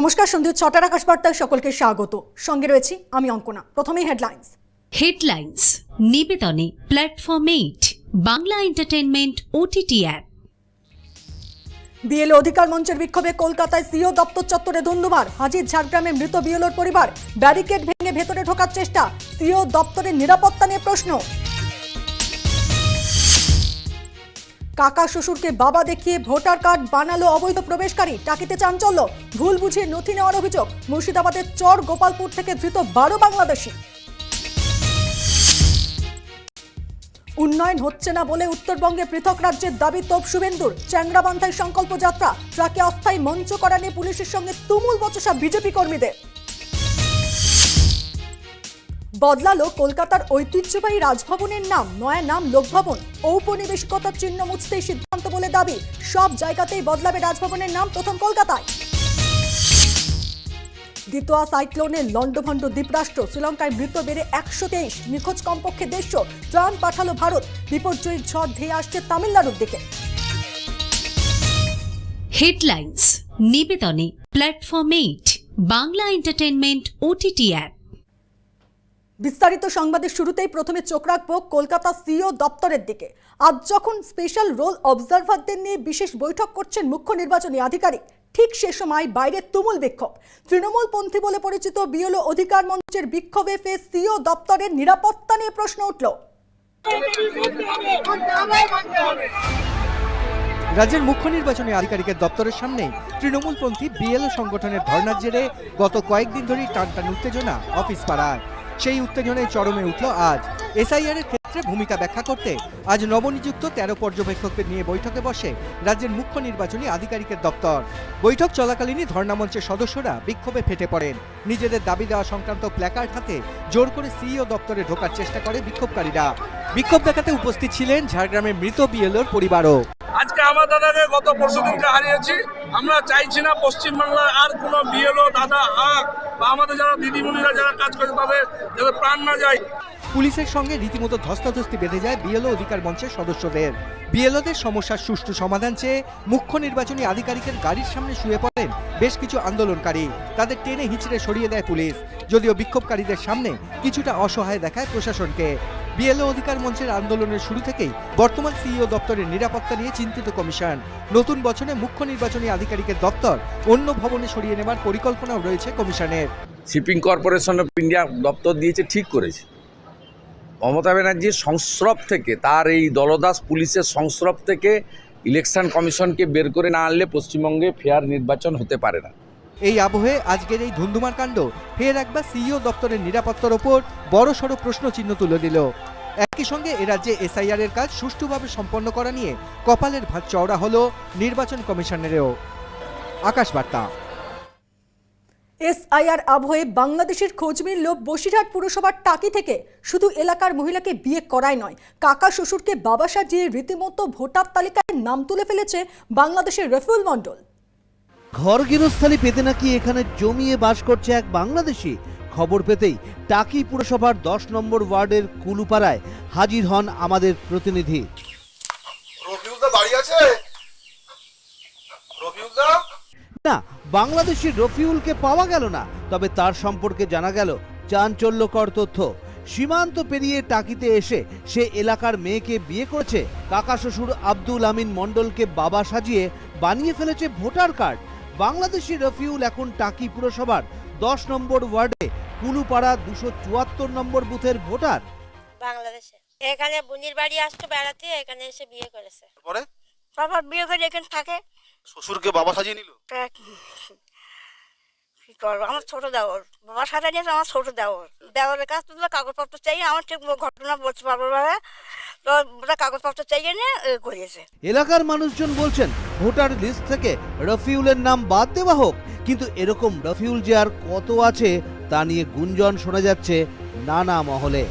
নমস্কার সন্ধ্যে ছটার আকাশ বার্তায় সকলকে স্বাগত। সঙ্গে রয়েছি আমি অঙ্কনা। প্রথমেই headlines headlines নিবেদনে platform eight Bangla entertainment OTT app BLO অধিকার মঞ্চের বিক্ষোভে কলকাতায় সিও দপ্তর চত্বরে ধুন্ধুমার। হাজির ঝাড়গ্রামে মৃত বিএলওর পরিবার। ব্যারিকেড ভেঙে ভেতরে ঢোকার চেষ্টা। সিও দপ্তরের নিরাপত্তা নিয়ে প্রশ্ন। কাকা শ্বশুরকে বাবা দেখিয়ে ভোটার কার্ড বানালো অবৈধ প্রবেশকারী। টাকিতে চাঞ্চল্য। ভুল বুঝিয়ে নথি নেওয়ার অভিযোগ। মুর্শিদাবাদের চর গোপালপুর থেকে ধৃত বারো বাংলাদেশি। উন্নয়ন হচ্ছে না বলে উত্তরবঙ্গে পৃথক রাজ্যের দাবি তোপ শুভেন্দুর। চ্যাংরাবান্ধায় সংকল্প যাত্রা। ট্রাকে অস্থায়ী মঞ্চ করা নিয়ে পুলিশের সঙ্গে তুমুল বচসা বিজেপি কর্মীদের। বদলালো কলকাতার ঐতিহ্যবাহী রাজভবনের নাম, নয়া নাম লোকভবন। ঔপনিবেশিকতার চিহ্ন মুছতেই সিদ্ধান্ত বলে দাবি। সব জায়গাতেই বদলাবে রাজভবনের নাম প্রথম কলকাতায়। দ্বিতীয় সাইক্লোনে লন্ডভন্ড দ্বীপরাষ্ট্র শ্রীলঙ্কায় মৃত বেড়ে একশো তেইশ। নিখোঁজ কমপক্ষে দেড়শো। ত্রাণ পাঠালো ভারত। বিপর্যয়ী ঝড় ধেয়ে আসছে তামিলনাড়ুর দিকে। Headlines নিবেদনে platform eight Bangla entertainment OTT app বিস্তারিত সংবাদের শুরুতেই প্রথমে চোখ রাখব কলকাতা সিও দপ্তরের দিকে। আজ যখন স্পেশাল রোল অবজারভারদের নিয়ে বিশেষ বৈঠক করছেন মুখ্য নির্বাচনী আধিকারিক, ঠিক সে সময় বাইরে তুমুল বিক্ষোভ। তৃণমূলপন্থী বলে পরিচিত বিএলও অধিকার মঞ্চের বিক্ষোভে ফের সিও দপ্তরের নিরাপত্তা নিয়ে প্রশ্ন উঠল। রাজ্যের মুখ্য নির্বাচনী আধিকারিকের দপ্তরের সামনে তৃণমূলপন্থী বিএলও সংগঠনের ধর্নার জেরে গত কয়েকদিন ধরেই টানটান উত্তেজনা অফিস পাড়ায় সেই উত্তেজনায় চরমে উঠল আজ। এসআইআর এর ক্ষেত্রে ভূমিকা ব্যাখ্যা করতে আজ নবনিযুক্ত তেরো পর্যবেক্ষকদের নিয়ে বৈঠকে বসে রাজ্যের মুখ্য নির্বাচনী আধিকারিকের দপ্তর। বৈঠক চলাকালীনই ধর্ণামঞ্চের সদস্যরা বিক্ষোভে ফেটে পড়েন। নিজেদের দাবি দেওয়া সংক্রান্ত প্ল্যাকার্ড হাতে জোর করে সিইও দপ্তরে ঢোকার চেষ্টা করে বিক্ষোভকারীরা। বিক্ষোভ দেখাতে উপস্থিত ছিলেন ঝাড়গ্রামের মৃত বিএলওর পরিবারও। আজকে আমার দাদাকে গত পরশু দিনকে হারিয়েছি। আমরা চাইছি না পশ্চিমবাংলার আর কোনো বিএলও, দাদা হাক বা আমাদের যারা দিদিমণিরা যারা কাজ করে তাদের যাদের প্রাণ না যায়। পুলিশের সঙ্গে রীতিমতো ধস্তাধস্তি বেঁধে যায় বিএলও অধিকার মঞ্চের সদস্যদের। বিএলওদের সমস্যার সুষ্ঠু সমাধান চেয়ে মুখ্য নির্বাচনী আধিকারিকের গাড়ির সামনে শুয়ে পড়েন বেশ কিছু আন্দোলনকারী। তাদের টেনে হিঁচড়ে সরিয়ে দেয় পুলিশ। যদিও বিক্ষোভকারীদের সামনে কিছুটা অসহায় দেখায় প্রশাসনকে। বিএলও অধিকার মঞ্চের আন্দোলনের শুরু থেকেই বর্তমান সিইও দপ্তরের নিরাপত্তা নিয়ে চিন্তিত কমিশন। নতুন বছরে মুখ্য নির্বাচনী আধিকারিকের দপ্তর অন্য ভবনে সরিয়ে নেবার পরিকল্পনাও রয়েছে কমিশনের। শিপিং কর্পোরেশন অফ ইন্ডিয়া দপ্তর দিয়েছে, ঠিক করেছে। মমতা ব্যানার্জির সংস্রব থেকে, তার এই দলদাস পুলিশের সংস্রব থেকে ইলেকশন কমিশনকে বের করে না আনলে পশ্চিমবঙ্গে ফেয়ার নির্বাচন হতে পারে না। এই আবহে আজকের এই ধুন্ধুমার কাণ্ড ফের একবার সিইও দপ্তরের নিরাপত্তার ওপর বড় সড় প্রশ্ন চিহ্ন তুলে দিল। একই সঙ্গে এ রাজ্যে এসআইআর এর কাজ সুষ্ঠুভাবে সম্পন্ন করা নিয়ে কপালের ভাত চওড়া হলো নির্বাচন কমিশনেরও আকাশ বার্তা এসআইআর আবহে বাংলাদেশের খোঁজ মিলল বসিরহাট পুরসভার টাকি থেকে শুধু এলাকার মহিলাকে বিয়ে করায় নয়, কাকা শ্বশুরকে বাবা সাজিয়ে রীতিমতো ভোটার তালিকায় নাম তুলে ফেলেছে বাংলাদেশের রফিউল মণ্ডল। ঘর গৃহস্থালি পেতে নাকি এখানে জমিয়ে বাস করছে এক বাংলাদেশি? খবর পেতেই টাকি পুরসভার দশ নম্বর ওয়ার্ডের কুলুপাড়ায় হাজির হন আমাদের প্রতিনিধি। বাড়ি আছে? না বাংলাদেশি রফিউলকে পাওয়া গেল না তবে তার সম্পর্কে জানা গেল চাঞ্চল্যকর তথ্য। সীমান্ত পেরিয়ে টাকিতে এসে সে এলাকার মেয়েকে বিয়ে করেছে। কাকা শ্বশুর আব্দুল আমিন মণ্ডলকে বাবা সাজিয়ে বানিয়ে ফেলেছে ভোটার কার্ড। বাংলাদেশি রফিউল এখন টাকি পুরসভার দশ নম্বর ওয়ার্ডে কুলুপাড়া দুশো চুয়াত্তর নম্বর বুথের ভোটার। বাংলাদেশে। এখানে বুনির বাড়ি আসতো বেড়াতে এখানে এসে বিয়ে করেছে। পরে বাবা বিয়ে করে এখানে থাকে। শ্বশুরকে বাবা সাজিয়ে নিল? কি করব? আমার ছোট দেওর। বাবার সাথে নিয়েছে আমার ছোট দেওর। দেওরের কাছ থেকে কাগজপত্র চাই আমার ঠিক ঘটনা বলতে পারব ভাবে তো ওরা কাগজপত্র চাইয়ে নিয়ে করিয়েছে এলাকার মানুষজন বলছেন ভোটার লিস্ট থেকে রফিউলের নাম বাদ দেওয়া হোক। কিন্তু এরকম রফিউল যে আর কত আছে তা নিয়ে গুঞ্জন শোনা যাচ্ছে নানা মহলে।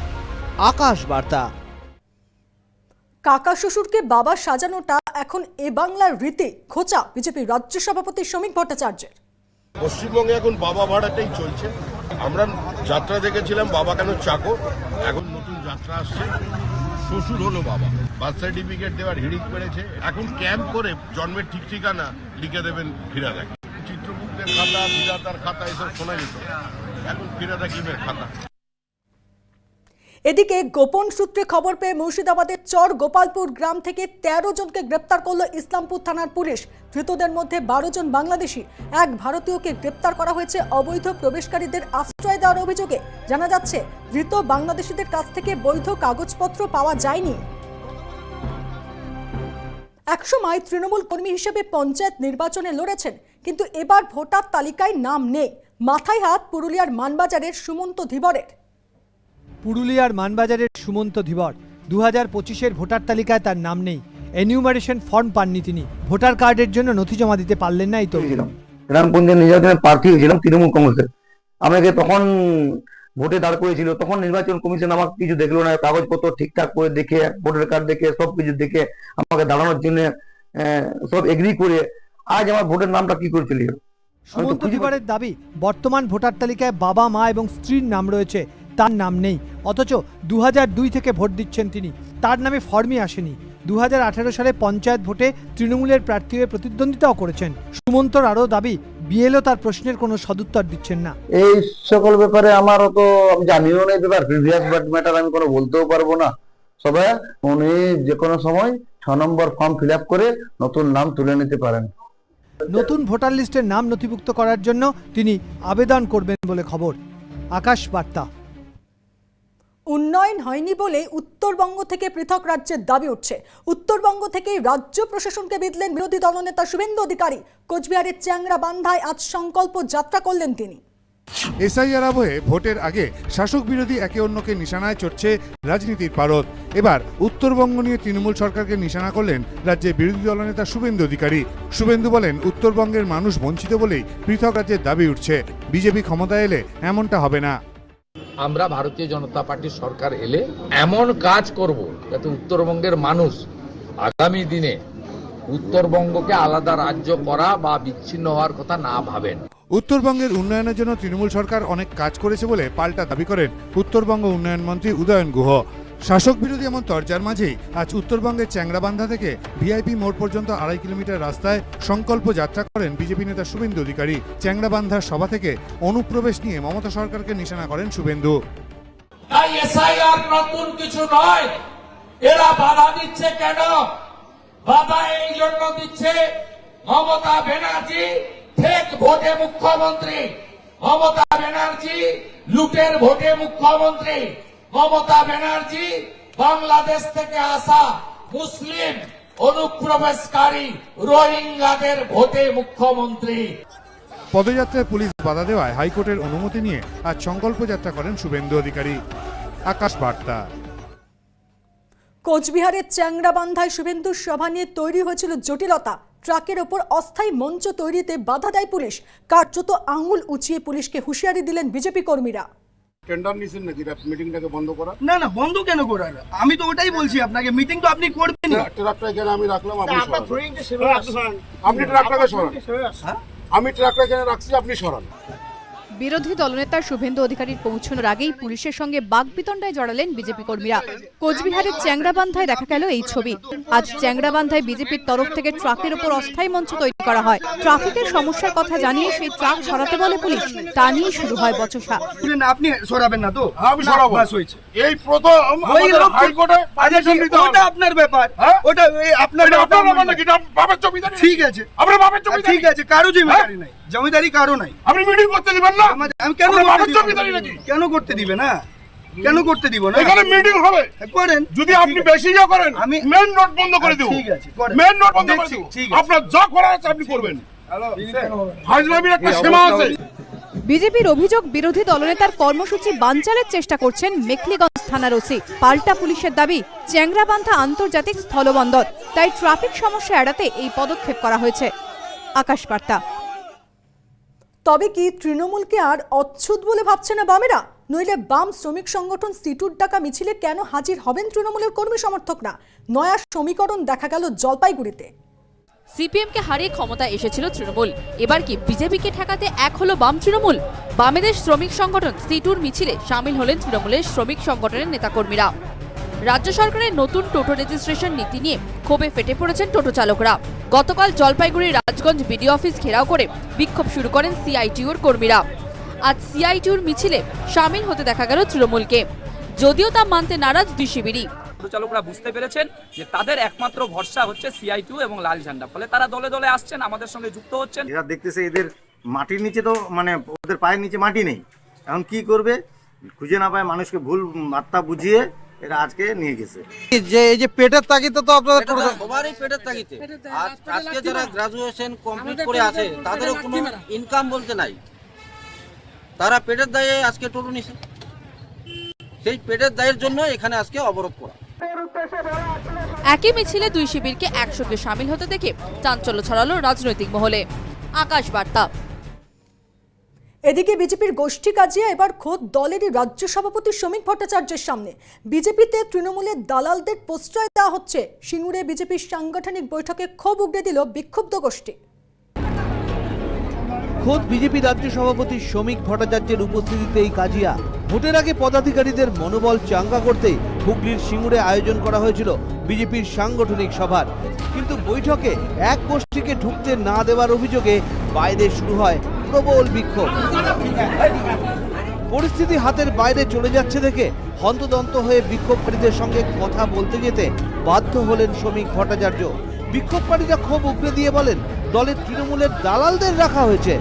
আকাশ বার্তা। কাকা শ্বশুরকে বাবা সাজানোটা এখন এ বাংলার রীতি। খোঁচা বিজেপি রাজ্য সভাপতি শ্রমিক ভট্টাচার্যের। পশ্চিমবঙ্গে এখন বাবা ভাড়াটাই চলছে। আমরা যাত্রা দেখেছিলাম, বাবা কেন চাকর? এখন নতুন যাত্রা আসছে। শ্বশুর হলো বাবা। বার্থ সার্টিফিকেট দেওয়ার হিড়িক পেরেছে। এখন ক্যাম্প করে জন্মের ঠিক ঠিকানা লিখে দেবেন ফিরা দেখে চিত্রগুপ্তের খাতা, বিধাতার খাতা, এসব শোনা যেত। এখন ফিরা দেখিমের খাতা? এদিকে গোপন সূত্রে খবর পেয়ে মুর্শিদাবাদের চর গোপালপুর গ্রাম থেকে তেরো জনকে গ্রেপ্তার করল ইসলামপুর থানার পুলিশ। ধৃতদের মধ্যে বারো জন বাংলাদেশি, এক ভারতীয়কে গ্রেপ্তার করা হয়েছে অবৈধ প্রবেশকারীদের আশ্রয় দেওয়ার অভিযোগে। জানা যাচ্ছে, ধৃত বাংলাদেশিদের কাছ থেকে বৈধ কাগজপত্র পাওয়া যায়নি। একসময় তৃণমূল কর্মী হিসেবে পঞ্চায়েত নির্বাচনে লড়েছেন, কিন্তু এবার ভোটার তালিকায় নাম নেই। মাথায় হাত পুরুলিয়ার মানবাজারের সুমন্ত ধীবরের। পুরুলিয়ার মানবাজারের সুমন্ত ধীবর। দু হাজার পঁচিশের ভোটার তালিকায় তার নাম নেই। এনিউমারেশন ফর্ম পাননি তিনি। ভোটার কার্ডের জন্য নথি জমা দিতে পারলেন না এই তো ছিলাম নির্বাচনে প্রার্থী হয়েছিলাম তৃণমূল কংগ্রেসের। আমাকে তখন ভোটে দাঁড় করেছিল তখন নির্বাচন কমিশন আমাকে কিছু দেখল না। কাগজপত্র ঠিকঠাক করে দেখে ভোটার কার্ড দেখে সব কিছু দেখে আমাকে দাঁড়ানোর জন্য সব এগ্রি করে আজ আমার ভোটের নামটা কি করে চলে সুমন্ত ধীবরের দাবি বর্তমান ভোটার তালিকায় বাবা মা এবং স্ত্রীর নাম রয়েছে। তার নাম নেই। অথচ দু হাজার দুই থেকে ভোট দিচ্ছেন তিনি। তার নামে ফর্মই আসেনি। দু সালে পঞ্চায়েত ভোটে তৃণমূলের প্রার্থী হয়ে প্রতিদ্বন্দ্বিতাও করেছেন। সুমন্তর আরও দাবি বিএলও তার প্রশ্নের কোনো সদুত্তর দিচ্ছেন না। এই সকল ব্যাপারে আমার তো আমি জানিও না এই ব্যাপার প্রিভিয়াস ম্যাটার আমি কোনো বলতেও পারব না। তবে উনি যে কোনো সময় ছ নম্বর ফর্ম ফিল করে নতুন নাম তুলে নিতে পারেন। নতুন ভোটার লিস্টের নাম নথিভুক্ত করার জন্য তিনি আবেদন করবেন বলে খবর। আকাশ বার্তা। উন্নয়ন হয়নি বলে উত্তরবঙ্গ থেকে পৃথক রাজ্যের দাবি উঠছে। উত্তরবঙ্গ থেকেই রাজ্য প্রশাসনকে বিদলেন বিরোধী দলনেতা শুভেন্দু অধিকারী। কোচবিহারের চ্যাংরা বান্ধায় আজ সংকল্প যাত্রা করলেন তিনি। এসআইআর আবহে ভোটের আগে শাসক বিরোধী একে অন্যকে নিশানায় চড়ছে রাজনীতির পারদ। এবার উত্তরবঙ্গ নিয়ে তৃণমূল সরকারকে নিশানা করলেন রাজ্যের বিরোধী দলনেতা শুভেন্দু অধিকারী। শুভেন্দু বলেন, উত্তরবঙ্গের মানুষ বঞ্চিত বলেই পৃথক রাজ্যের দাবি উঠছে। বিজেপি ক্ষমতায় এলে এমনটা হবে না। আমরা ভারতীয় জনতা পার্টির সরকার এলে এমন কাজ করব যাতে উত্তরবঙ্গের মানুষ আগামী দিনে উত্তরবঙ্গকে আলাদা রাজ্য করা বা বিচ্ছিন্ন হওয়ার কথা না ভাবেন। উত্তরবঙ্গের উন্নয়নের জন্য তৃণমূল সরকার অনেক কাজ করেছে বলে পাল্টা দাবি করেন উত্তরবঙ্গ উন্নয়ন মন্ত্রী উদয়ন গুহ। শাসক বিরোধী এমন তরজার মাঝেই আজ উত্তরবঙ্গের চ্যাংরাবান্ধা থেকে ভিআইপি মোড় পর্যন্ত আড়াই কিলোমিটার রাস্তায় সংকল্প যাত্রা করেন বিজেপি নেতা শুভেন্দু অধিকারী। চ্যাংরাবান্ধার সভা থেকে অনুপ্রবেশ নিয়ে মমতা সরকারকে নিশানা করেন শুভেন্দু। নতুন কিছু নয়। এরা বাধা দিচ্ছে কেন? বাধা এই জন্য দিচ্ছে মমতা ব্যানার্জি ভোটে মুখ্যমন্ত্রী। মমতা ব্যানার্জি লুটের ভোটে মুখ্যমন্ত্রী। মমতা ব্যানার্জি বাংলাদেশ থেকে আসা মুসলিম অনুপ্রবেশকারী রোহিঙ্গাদের ভোটে মুখ্যমন্ত্রী। পদযাত্রায় পুলিশ বাধা দেওয়ায় হাইকোর্টের অনুমতি নিয়ে আজ সংকল্প যাত্রা করেন শুভেন্দু অধিকারী। আকাশ বার্তা। কোচবিহারের চ্যাংরাবান্ধায় শুভেন্দুর সভা নিয়ে তৈরি হয়েছিল জটিলতা। ট্রাকের ওপর অস্থায়ী মঞ্চ তৈরিতে বাধা দেয় পুলিশ। কার্যত আঙুল উঁচিয়ে পুলিশকে হুঁশিয়ারি দিলেন বিজেপি কর্মীরা। টেন্ডার নিছেন নাকি? মিটিংটাকে বন্ধ করা না না বন্ধ কেন করার? আমি তো ওটাই বলছি আপনাকে মিটিং তো আপনি করবেন না ট্রাকটা কেন আমি রাখলাম আপনি সরান। আপনি ট্রাকটাকে সরান। আমি ট্রাকটা এখানে রাখছি আপনি সরান। বিরোধী দলনেতা শুভেন্দু অধিকারীর পৌঁছানোর আগেই পুলিশের সঙ্গে বাগবিতণ্ডায় জড়ালেন বিজেপি কর্মীরা। কোচবিহারের চ্যাংরাবান্ধায় দেখা গেল এই ছবি। আজ চ্যাংরাবান্ধায় বিজেপির তরফ থেকে ট্রাকের উপর অস্থায়ী মঞ্চ তৈরি করা হয়। ট্রাফিকের সমস্যার কথা জানিয়ে সেই ট্রাক সরাতে বলে পুলিশ। তা নিয়ে শুরু হয় বচসা। না, আপনি সরাবেন না তো? আমি সরাবো। বাস হয়েছে। এই প্রথম হাইকোর্টে আচ্ছা, আপনার ব্যাপার। হ্যাঁ? ওটা আপনার ঠিক আছে। আপনার বাবার ঠিক আছে কারও জমিদারি নাই। জমিদারি কারও নাই। আপনি মিটিং করতে দিবেন না? আমি কেন জমিদারি নাকি? কেন করতে দিবে না? কেন করতে দিব না? এখানে মিটিং হবে। করেন। যদি আপনি বেশি ইয়ে করেন আমি মেন নোট বন্ধ করে দেব। ঠিক আছে, করেন। মেন নোট বন্ধ করে দেব। ঠিক আপনার যা করার আছে আপনি করবেন। ফাজলামির একটা সীমা আছে। বিজেপির অভিযোগ বিরোধী দলনেতার কর্মসূচি বানচালের চেষ্টা করছেন মেখলিগঞ্জ থানার ওসি। পাল্টা পুলিশের দাবি চ্যাংরাবান্ধা আন্তর্জাতিক স্থলবন্দর। তাই ট্রাফিক সমস্যা এড়াতে এই পদক্ষেপ করা হয়েছে। আকাশ বার্তা। তবে কি তৃণমূলকে আর অচ্ছুত বলে ভাবছে না বামেরা? নইলে বাম শ্রমিক সংগঠন সিটুর ডাকা মিছিলে কেন হাজির হবেন তৃণমূলের কর্মী সমর্থকরা? নয়া সমীকরণ দেখা গেল জলপাইগুড়িতে। সিপিএমকে হারিয়ে ক্ষমতায় এসেছিল তৃণমূল। এবার কি বিজেপিকে ঠেকাতে এক হলো বাম তৃণমূল? বামেদের শ্রমিক সংগঠন সিটুর মিছিলে সামিল হলেন তৃণমূলের শ্রমিক সংগঠনের নেতাকর্মীরা। রাজ্য সরকারের নতুন টোটো রেজিস্ট্রেশন নীতি নিয়ে ক্ষোভে ফেটে পড়েছেন টোটো চালকরা। গতকাল জলপাইগুড়ি রাজগঞ্জ বিডিও অফিস ঘেরাও করে বিক্ষোভ শুরু করেন সিআইটিউর কর্মীরা। আজ সিআইটিউর মিছিলে সামিল হতে দেখা গেল তৃণমূলকে। যদিও তা মানতে নারাজ দুই শিবিরই টোটো চালকরা বুঝতে পেরেছেন যে তাদের একমাত্র ভরসা হচ্ছে সিআইটিউ এবং লাল ঝান্ডা। ফলে তারা দলে দলে আসছেন আমাদের সঙ্গে যুক্ত হচ্ছেন। এরা দেখতেছে এদের মাটির নিচে তো মানে ওদের পায়ের নিচে মাটি নেই। এখন কি করবে? খুঁজে না পায় মানুষকে ভুল বার্তা বুঝিয়ে এরা আজকে নিয়ে গেছে। যে এই যে পেটের তাগিদে তো আপনাদের সবারই পেটের তাগিতে আজ আজকে যারা গ্রাজুয়েশন কমপ্লিট করে আছে তাদেরও কোনো ইনকাম বলতে নাই। তারা পেটের দায়ে আজকে টোটো নিছে। সেই পেটের দায়ের জন্য এখানে আজকে অবরোধ করা। একই মিছিলে দুই শিবিরকে একসঙ্গে সামিল হতে দেখে চাঞ্চল্য ছড়ালো রাজনৈতিক মহলে। আকাশ বার্তা। এদিকে বিজেপির গোষ্ঠী কাজিয়া এবার খোদ দলেরই রাজ্য সভাপতি শ্রমিক ভট্টাচার্যের সামনে। বিজেপিতে তৃণমূলের দালালদের প্রশ্রয় দেওয়া হচ্ছে। সিঙ্গুরে বিজেপির সাংগঠনিক বৈঠকে ক্ষোভ উগড়ে দিল বিক্ষুব্ধ গোষ্ঠী। খোদ বিজেপি রাজ্য সভাপতি শ্রমিক ভট্টাচার্যের উপস্থিতিতে এই কাজিয়া। ভোটের আগে পদাধিকারীদের মনোবল চাঙ্গা করতে হুগলির সিঙ্গুরে আয়োজন করা হয়েছিল বিজেপির সাংগঠনিক সভার। কিন্তু বৈঠকে এক গোষ্ঠীকে ঢুকতে না দেওয়ার অভিযোগে বাইরে শুরু হয় প্রবল বিক্ষোভ। পরিস্থিতি হাতের বাইরে চলে যাচ্ছে দেখে হন্তদন্ত হয়ে বিক্ষোভকারীদের সঙ্গে কথা বলতে যেতে বাধ্য হলেন শ্রমিক ভট্টাচার্য। বিক্ষোভকারীরা ক্ষোভ উগড়ে দিয়ে বলেন দলের তৃণমূলের দালালদের রাখা হয়েছে।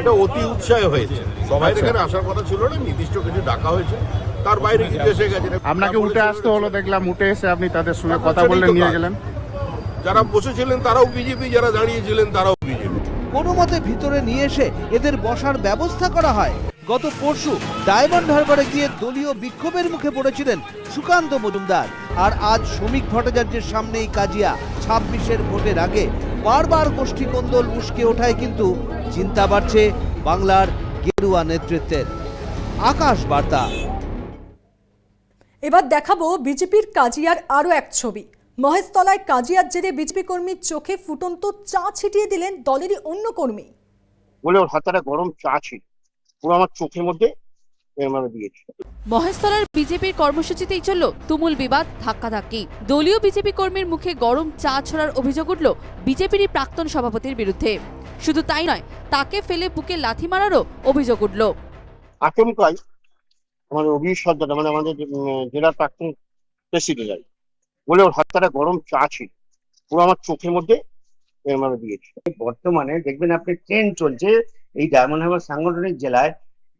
এটা অতি উৎসাহে হয়েছে। সবাই এখানে আসার কথা ছিল না নির্দিষ্ট কিছু ডাকা হয়েছে। তার বাইরে কিছু এসে গেছে। আপনাকে উঠে আসতে হলো দেখলাম উঠে এসে আপনি তাদের সঙ্গে কথা বললেন নিয়ে গেলেন। যারা বসেছিলেন তারাও বিজেপি যারা দাঁড়িয়েছিলেন তারাও বিজেপি। কোনো মতে ভিতরে নিয়ে এসে এদের বসার ব্যবস্থা করা হয়। গত পরশু ডায়মন্ড হারবারে গিয়ে দলীয় বিক্ষোভের মুখে পড়েছিলেন সুকান্ত মজুমদার। আর আজ শ্রমিক ভট্টাচার্যের সামনেই কাজিয়া ছাব্বিশের ভোটের আগে বারবার গোষ্ঠী কোন্দল উস্কে ওঠায় কিন্তু চিন্তা বাড়ছে বাংলার গেরুয়া নেতৃত্বের। আকাশ বার্তা। এবার দেখাবো বিজেপির কাজিয়ার আরও এক ছবি। মহেশতলায় কাজিয়ার জেরে বিজেপি কর্মীর চোখে ফুটন্ত চা ছিটিয়ে দিলেন দলেরই অন্য কর্মী। বলে ওর হাতে গরম চা ছিল। পুরো আমার চোখের মধ্যে মহেশতলার বিজেপির কর্মসূচিতেই চলল তুমুল বিবাদ ধাক্কাধাক্কি। দলীয় বিজেপি কর্মীর মুখে গরম চা ছড়ার অভিযোগ উঠল বিজেপিরই প্রাক্তন সভাপতির বিরুদ্ধে। শুধু তাই নয় তাকে ফেলে বুকে লাথি মারারও অভিযোগ উঠল। আচমকাই আমাদের অভিজিৎ সর্দার মানে আমাদের জেলার প্রাক্তন প্রেসিডেন্ট আর বলে ওর হাতে একটা গরম চা ছিল। পুরো আমার চোখের মধ্যে দিয়েছে। বর্তমানে দেখবেন আপনি ট্রেন চলছে এই ডায়মন্ড হারবার সাংগঠনিক জেলায়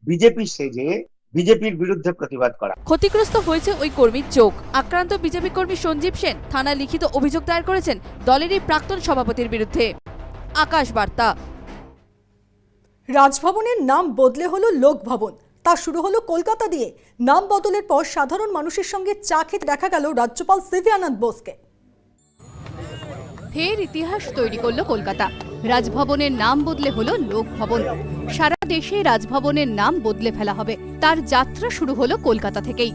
বিজেপি সেজে বিজেপির বিরুদ্ধে প্রতিবাদ করা। ক্ষতিগ্রস্ত হয়েছে ওই কর্মীর চোখ। আক্রান্ত বিজেপি কর্মী সঞ্জীব সেন থানায় লিখিত অভিযোগ দায়ের করেছেন দলেরই প্রাক্তন সভাপতির বিরুদ্ধে। আকাশ বার্তা। রাজভবনের নাম বদলে হলো লোক ভবন তা শুরু হলো কলকাতা দিয়ে। নাম বদলের পর সাধারণ মানুষের সঙ্গে চা খেতে দেখা গেল রাজ্যপাল সিভি আনন্দ বোসকে। ফের ইতিহাস তৈরি করল কলকাতা। রাজভবনের নাম বদলে হলো লোকভবন। সারা দেশে রাজভবনের নাম বদলে ফেলা হবে। তার যাত্রা শুরু হলো কলকাতা থেকেই।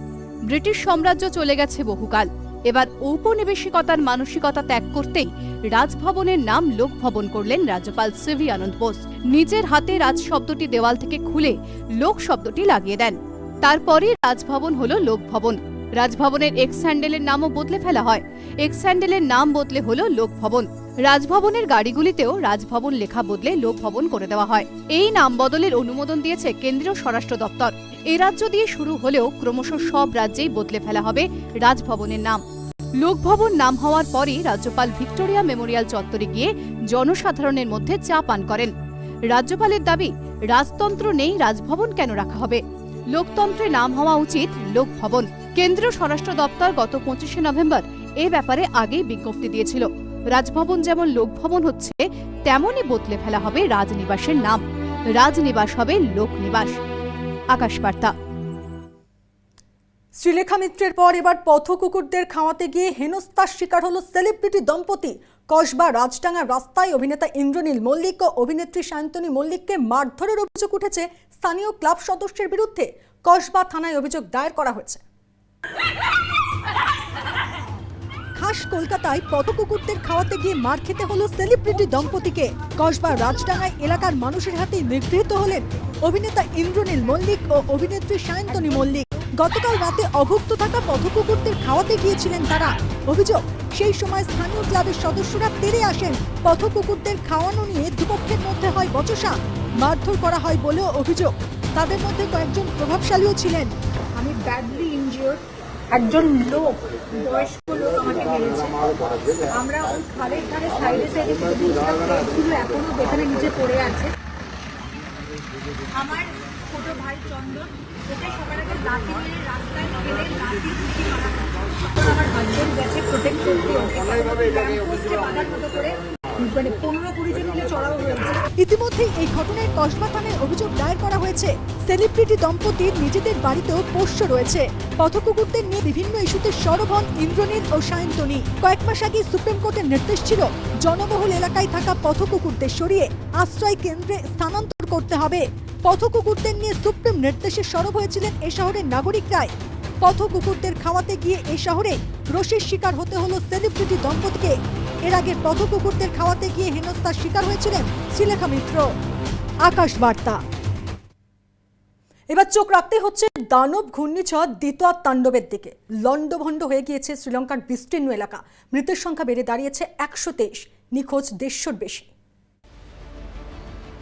ব্রিটিশ সাম্রাজ্য চলে গেছে বহুকাল। এবার ঔপনিবেশিকতার মানসিকতা ত্যাগ করতেই রাজভবনের নাম লোকভবন করলেন রাজ্যপাল সিভি আনন্দ বোস। নিজের হাতে রাজ শব্দটি দেওয়াল থেকে খুলে লোক শব্দটি লাগিয়ে দেন। তারপরে রাজভবন হল লোকভবন। রাজভবনের এক্স হ্যান্ডেলের নামও বদলে ফেলা হয়। এক্স হ্যান্ডেলের নাম বদলে হলো লোকভবন। রাজভবনের গাড়িগুলিতেও রাজভবন লেখা বদলে লোকভবন করে দেওয়া হয়। এই নাম বদলের অনুমোদন দিয়েছে কেন্দ্রীয় স্বরাষ্ট্র দপ্তর। এ রাজ্য দিয়ে শুরু হলেও ক্রমশ সব রাজ্যেই বদলে ফেলা হবে রাজভবনের নাম। লোকভবন নাম হওয়ার পরই রাজ্যপাল ভিক্টোরিয়া মেমোরিয়াল চত্বরে গিয়ে জনসাধারণের মধ্যে চা পান করেন। রাজ্যপালের দাবি, রাজতন্ত্র নেই, রাজভবন কেন রাখা হবে? লোকতন্ত্রে নাম হওয়া উচিত লোকভবন। কেন্দ্রীয় স্বরাষ্ট্র দপ্তর গত পঁচিশে নভেম্বর এ ব্যাপারে আগেই বিজ্ঞপ্তি দিয়েছিল। রাজভবন যেমন লোকভবন হচ্ছে, তেমনই বদলে ফেলা হবে রাজনিবাসের নাম। রাজনিবাস হবে লোকনিবাস। আকাশবার্তা। শ্রীলেখা মিত্রের পর এবার পথ কুকুরদের খাওয়াতে গিয়ে হেনস্থার শিকার হলো সেলিব্রিটি দম্পতি। কসবা, রাজডাঙ্গা রাস্তায় অভিনেতা ইন্দ্রনীল মল্লিক ও অভিনেত্রী শান্তনী মল্লিককে মারধরের অভিযোগ উঠেছে স্থানীয় ক্লাব সদস্যের বিরুদ্ধে কসবা থানায় অভিযোগ দায়ের করা হয়েছে। খাস কলকাতায় পথকুকুরদের খাওয়াতে গিয়ে মার খেতে হলো সেলিব্রিটি দম্পতিকে। কসবা রাজডাঙ্গায় এলাকার মানুষের হাতে নিগৃহীত হলেন অভিনেতা ইন্দ্রনীল মল্লিক ও অভিনেত্রী সায়ন্তনী মল্লিক। গতকাল রাতে অভুক্ত থাকা পথকুকুরদের খাওয়াতে গিয়েছিলেন তারা। অভিযোগ, সেই সময় স্থানীয় ক্লাবের সদস্যরা তেড়ে আসেন। পথকুকুরদের খাওয়ানো নিয়ে দুপক্ষের মধ্যে হয় বচসা। মারধর করা হয় বলেও অভিযোগ। তাদের মধ্যে কয়েকজন প্রভাবশালীও ছিলেন। আমি ব্যাডলি ইনজিওর একজন লোক, বয়স্ক লোক আমাকে মেরেছে। আমরা ওই খালের ধারে সাইডে সাইডে প্লেটগুলো এখনও যেখানে নিচে পড়ে আছে। আমার ছোট ভাই চন্দন ওকে সবার আগে লাঠি মেরে রাস্তায় ফেলে লাঠি টুটি মারা। আমার হাজবেন্ড গেছে প্রোটেক্ট করতে। ওকে ল্যাম্পপোস্টে মতো করে মানে ইতিমধ্যেই এই ঘটনায় কসবা থানায় অভিযোগ দায়ের করা হয়েছে। সেলিব্রিটি দম্পতির নিজেদের বাড়িতেও পোষ্য রয়েছে। নিয়ে বিভিন্ন ইস্যুতে সরব হন ইন্দ্রনীল ও সায়ন্তনী। কয়েক মাস আগে সুপ্রিম কোর্টের নির্দেশ ছিল, জনবহুল এলাকায় থাকা সরিয়ে আশ্রয় কেন্দ্রে স্থানান্তর করতে হবে। পথকুকুরদের নিয়ে সুপ্রিম নির্দেশে সরব হয়েছিলেন এ শহরের নাগরিকরাই। পথকুকুরদের খাওয়াতে গিয়ে এই শহরে রোষের শিকার হতে হলো সেলিব্রিটি দম্পতিকে। এর আগে পথকুকুরদের খাওয়াতে গিয়ে হেনস্থার শিকার হয়েছিলেন শ্রীলেখা মিত্র। আকাশ বার্তা। এবার চোখ রাখতে হচ্ছে দানব ঘূর্ণিঝড় দ্বিতীয় তাণ্ডবের দিকে। লন্ডভন্ড হয়ে গিয়েছে শ্রীলঙ্কার বিস্তীর্ণ এলাকা। মৃতের সংখ্যা বেড়ে দাঁড়িয়েছে একশো তেইশ। নিখোঁজ দেড়শোর বেশি।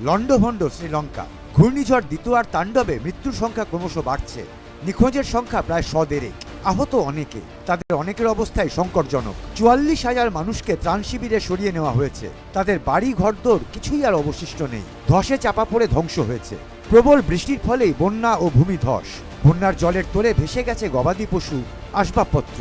লন্ডভন্ড শ্রীলঙ্কা। ঘূর্ণিঝড় দ্বিতীয়ার তাণ্ডবে মৃত্যুর সংখ্যা ক্রমশ বাড়ছে। নিখোঁজের সংখ্যা প্রায় শদেরেক আহত অনেকে, তাদের অনেকের অবস্থায় সংকটজনক। চুয়াল্লিশ হাজার মানুষকে ত্রাণ শিবিরে সরিয়ে নেওয়া হয়েছে। তাদের বাড়ি ঘরদোর কিছুই আর অবশিষ্ট নেই। ধসে চাপা পড়ে ধ্বংস হয়েছে। প্রবল বৃষ্টির ফলেই বন্যা ও ভূমিধস বন্যার জলের তোরে ভেসে গেছে গবাদি পশু, আসবাবপত্র।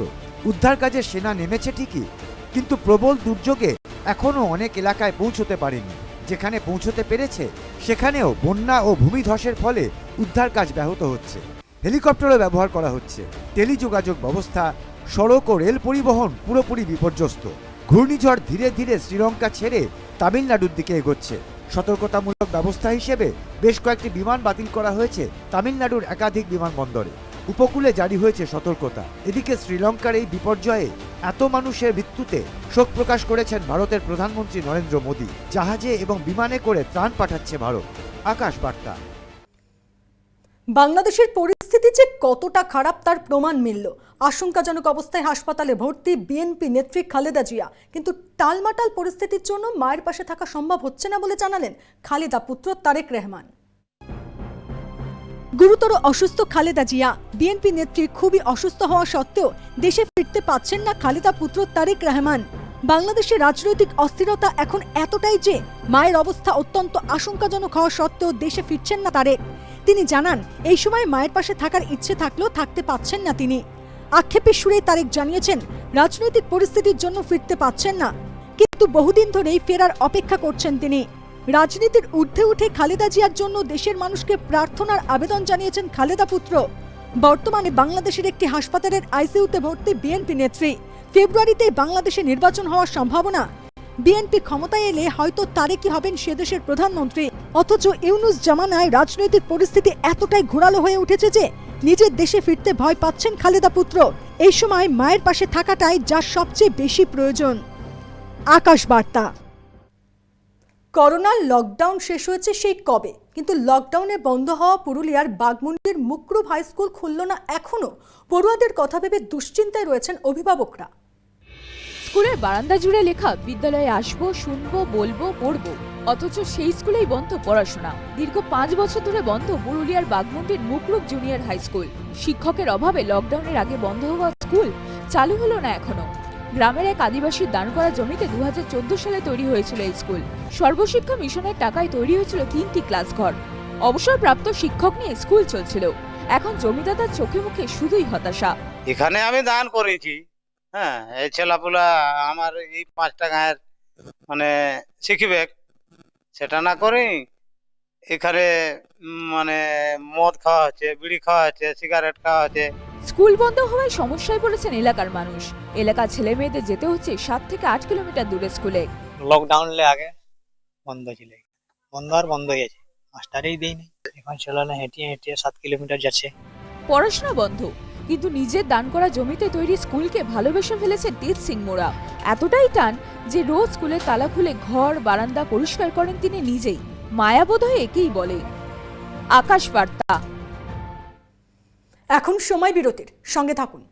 উদ্ধার কাজে সেনা নেমেছে ঠিকই, কিন্তু প্রবল দুর্যোগে এখনও অনেক এলাকায় পৌঁছতে পারেনি। যেখানে পৌঁছতে পেরেছে, সেখানেও বন্যা ও ভূমিধসের ফলে উদ্ধার কাজ ব্যাহত হচ্ছে। হেলিকপ্টারও ব্যবহার করা হচ্ছে। টেলিযোগাযোগ ব্যবস্থা, সড়ক ও রেল পরিবহন পুরোপুরি বিপর্যস্ত। ঘূর্ণিঝড় ধীরে ধীরে শ্রীলঙ্কা ছেড়ে তামিলনাড়ুর দিকে এগোচ্ছে। সতর্কতামূলক ব্যবস্থা হিসেবে বেশ কয়েকটি বিমান বাতিল করা হয়েছে তামিলনাড়ুর একাধিক বিমানবন্দরে। উপকূলে জারি হয়েছে সতর্কতা। এদিকে শ্রীলঙ্কার এই বিপর্যয়ে এত মানুষের মৃত্যুতে শোক প্রকাশ করেছেন ভারতের প্রধানমন্ত্রী নরেন্দ্র মোদী। জাহাজে এবং বিমানে করে ত্রাণ পাঠাচ্ছে ভারত। আকাশ বার্তা। বাংলাদেশের পরিস্থিতি যে কতটা খারাপ তার প্রমাণ মিলল। আশঙ্কাজনক অবস্থায় হাসপাতালে ভর্তি বিএনপি নেত্রী খালেদা জিয়া। কিন্তু টালমাটাল পরিস্থিতির জন্য মায়ের পাশে থাকা সম্ভব হচ্ছে না বলে জানালেন খালেদা পুত্র তারেক রহমান। গুরুতর অসুস্থ খালেদা জিয়া বিএনপি নেত্রী খুবই অসুস্থ হওয়া সত্ত্বেও দেশে ফিরতে পাচ্ছেন না খালেদা পুত্র তারেক রহমান। বাংলাদেশের রাজনৈতিক অস্থিরতা এখন এতটাই যে মায়ের অবস্থা অত্যন্ত আশঙ্কাজনক হওয়া সত্ত্বেও দেশে ফিরছেন না তারেক। তিনি জানান, এই সময় মায়ের পাশে থাকার ইচ্ছে থাকলেও থাকতে পাচ্ছেন না তিনি। আক্ষেপের সুরে তারেক জানিয়েছেন, রাজনৈতিক পরিস্থিতির জন্য ফিরতে পাচ্ছেন না। কিন্তু বহুদিন ধরেই ফেরার অপেক্ষা করছেন তিনি। রাজনীতির ঊর্ধ্বে উঠে খালেদা জিয়ার জন্য দেশের মানুষকে প্রার্থনার আবেদন জানিয়েছেন খালেদা পুত্র। বর্তমানে বাংলাদেশের একটি হাসপাতালের আইসিইউতে ভর্তি বিএনপি নেত্রী। ফেব্রুয়ারিতে বাংলাদেশে নির্বাচন হওয়ার সম্ভাবনা। বিএনপি ক্ষমতায় এলে হয়তো তারেকই হবেন সে দেশের প্রধানমন্ত্রী। অথচ ইউনুস জামানায় রাজনৈতিক পরিস্থিতি এতটাই ঘোরালো হয়ে উঠেছে যে নিজের দেশে ফিরতে ভয় পাচ্ছেন খালেদা পুত্র। এই সময় মায়ের পাশে থাকাটাই যার সবচেয়ে বেশি প্রয়োজন। আকাশ বার্তা করোনার লকডাউন শেষ হয়েছে সেই কবে? কিন্তু লকডাউনে বন্ধ হওয়া পুরুলিয়ার বাগমুন্ডির মুকরুব হাই স্কুল খুলল না এখনও পড়ুয়াদের কথা ভেবে দুশ্চিন্তায় রয়েছেন অভিভাবকরা। স্কুলের বারান্দা জুড়ে লেখা, বিদ্যালয়ে আসব, শুনব, বলব, পড়ব। অথচ সেই স্কুলেই বন্ধ পড়াশোনা। দীর্ঘ পাঁচ বছর ধরে বন্ধ পুরুলিয়ার বাগমুন্ডির মুকরুপ জুনিয়র হাই স্কুল। শিক্ষকের অভাবে লকডাউনের আগে বন্ধ হওয়া স্কুল চালু হলো না এখনও। গ্রামের এক আদিবাসীর দান করা জমিতে দু হাজার চোদ্দ সালে তৈরি হয়েছিল এই স্কুল। সর্বশিক্ষা মিশনের টাকায় তৈরি হয়েছিল তিনটি ক্লাস ঘর অবসরপ্রাপ্ত শিক্ষক নিয়ে স্কুল চলছিল। এখন জমিদাতার চোখে মুখে শুধুই হতাশা। এখানে আমি দান করেছি। হ্যাঁ এই ছেলাপুলা আমার এই পাঁচটা গায়ের মানে শিখিবে সেটা না করে এখানে মানে মদ খাওয়া হচ্ছে বিড়ি খাওয়া হচ্ছে সিগারেট খাওয়া হচ্ছে। স্কুল বন্ধ হওয়ায় সমস্যায় পড়েছেন এলাকার মানুষ। এলাকার ছেলে মেয়েদের যেতে হচ্ছে সাত থেকে আট কিলোমিটার দূরে স্কুলে। লকডাউন আগে বন্ধ ছিল। বন্ধ আর বন্ধ হয়েছে মাস্টারেই দেয়নি। এখন ছেলেরা হেঁটিয়ে হেঁটিয়ে সাত কিলোমিটার যাচ্ছে। পড়াশোনা বন্ধ। কিন্তু নিজের দান করা জমিতে তৈরি স্কুলকে ভালোবেসে ফেলেছে তেজ সিং মোরা। এতটাই টান যে রোজ স্কুলের তালা খুলে ঘর, বারান্দা পরিষ্কার করেন তিনি নিজেই। মায়াবোধ হয়ে একেই বলে। আকাশ বার্তা। এখন সময় বিরতির। সঙ্গে থাকুন।